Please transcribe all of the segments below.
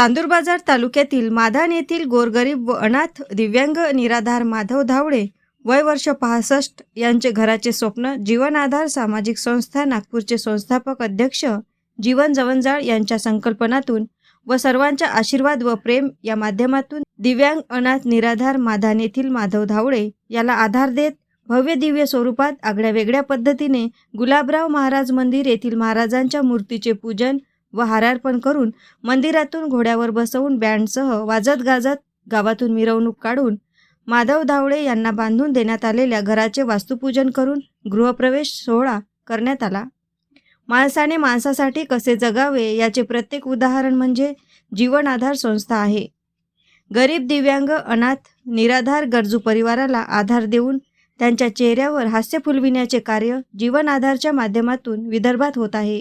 चांदूरबाजार तालुक्यातील माधान येथील गोरगरीब व अनाथ दिव्यांग निराधार माधव धावडे वय वर्ष पासष्ट यांचे घराचे स्वप्न जीवन आधार सामाजिक संस्था नागपूरचे संस्थापक अध्यक्ष जीवन जवंजाळ यांच्या संकल्पनातून व सर्वांच्या आशीर्वाद व प्रेम या माध्यमातून दिव्यांग अनाथ निराधार माधान येथील माधव धावडे याला आधार देत भव्य दिव्य स्वरूपात आगळ्या वेगळ्या पद्धतीने गुलाबराव महाराज मंदिर येथील महाराजांच्या मूर्तीचे पूजन व हारार्पण करून मंदिरातून घोड्यावर बसवून बँडसह वाजत गाजत गावातून मिरवणूक काढून माधव धावळे यांना बांधून देण्यात आलेल्या घराचे वास्तुपूजन करून गृहप्रवेश सोहळा करण्यात आला. माणसाने माणसासाठी कसे जगावे याचे प्रत्येक उदाहरण म्हणजे जीवन आधार संस्था आहे. गरीब दिव्यांग अनाथ निराधार गरजू परिवाराला आधार देऊन त्यांच्या चेहऱ्यावर हास्य फुलविण्याचे कार्य जीवन आधारच्या माध्यमातून विदर्भात होत आहे.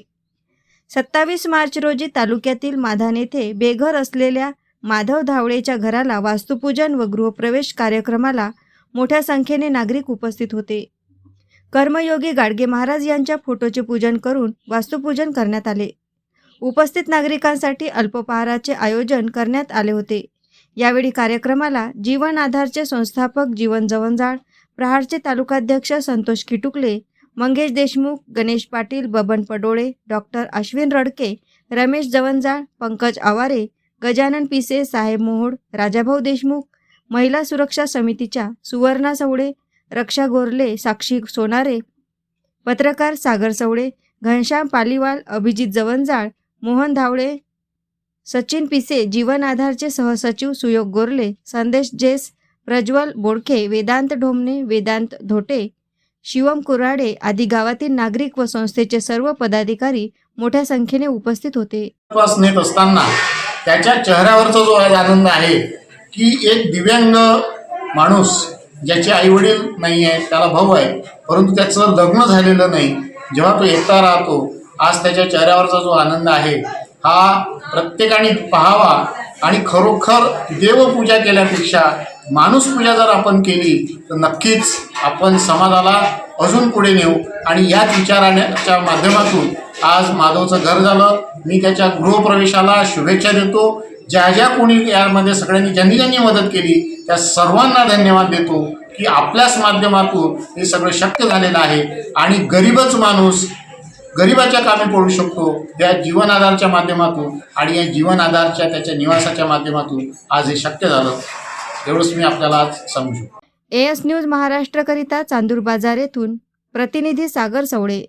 सत्तावीस मार्च रोजी तालुक्यातील माधान येथे बेघर असलेल्या माधव धावळेच्या घराला वास्तुपूजन व गृहप्रवेश कार्यक्रमाला मोठ्या संख्येने नागरिक उपस्थित होते. कर्मयोगी गाडगे महाराज यांच्या फोटोचे पूजन करून वास्तुपूजन करण्यात आले. उपस्थित नागरिकांसाठी अल्पपहाराचे आयोजन करण्यात आले होते. यावेळी कार्यक्रमाला जीवन आधारचे संस्थापक जीवन जवंजाळ प्रहारचे तालुकाध्यक्ष संतोष किटुकले मंगेश देशमुख गणेश पाटील बबन पडोळे डॉक्टर अश्विन रडके रमेश जवंजाळ पंकज आवारे गजानन पिसे साहेब मोहोड राजाभाऊ देशमुख महिला सुरक्षा समितीच्या सुवर्णा सवडे रक्षा गोरले साक्षी सोनारे पत्रकार सागर सवडे घनश्याम पालीवाल अभिजित जवंजाळ मोहन धावडे सचिन पिसे जीवन आधारचे सहसचिव सुयोग गोरले संदेश जेस प्रज्वल बोडखे वेदांत ढोमणे वेदांत धोटे शिवम कुराडे आदी गावातील नागरिक व संस्थेचे सर्व पदाधिकारी मोठ्या संख्येने उपस्थित होते. नेत असताना त्याच्या चेहऱ्यावरचा जो आज आनंद आहे की एक दिव्यांग माणूस ज्याचे आई वडील नाही आहे त्याला भाऊ आहे परंतु त्याचं लग्न झालेलं नाही जेव्हा तो एकटा राहतो आज त्याच्या चेहऱ्यावरचा जो आनंद आहे हा प्रत्येकाने पाहावा आणि खरोखर देवपूजा केल्यापेक्षा माणूस पूजा जर आपण केली तर नक्कीच आपण समाजाला अजून पुढे नेऊ. आणि याच विचाराच्या माध्यमातून आज माधवचं घर झालं. मी त्याच्या गृहप्रवेशाला शुभेच्छा देतो. ज्या ज्या कोणी यामध्ये सगळ्यांनी ज्यांनी ज्यांनी मदत केली त्या सर्वांना धन्यवाद देतो की आपल्याच माध्यमातून हे सगळं शक्य झालेलं आहे. आणि गरीबच माणूस गरिबाच्या कामी पडू शकतो या जीवन आधारच्या माध्यमातून आणि या जीवन आधारच्या त्याच्या निवासाच्या माध्यमातून आज हे शक्य झालं. एवढंच मी आपल्याला आज सांगू शकतो. एएस न्यूज महाराष्ट्रकरिता चांदूर बाजार येथून प्रतिनिधी सागर सवडे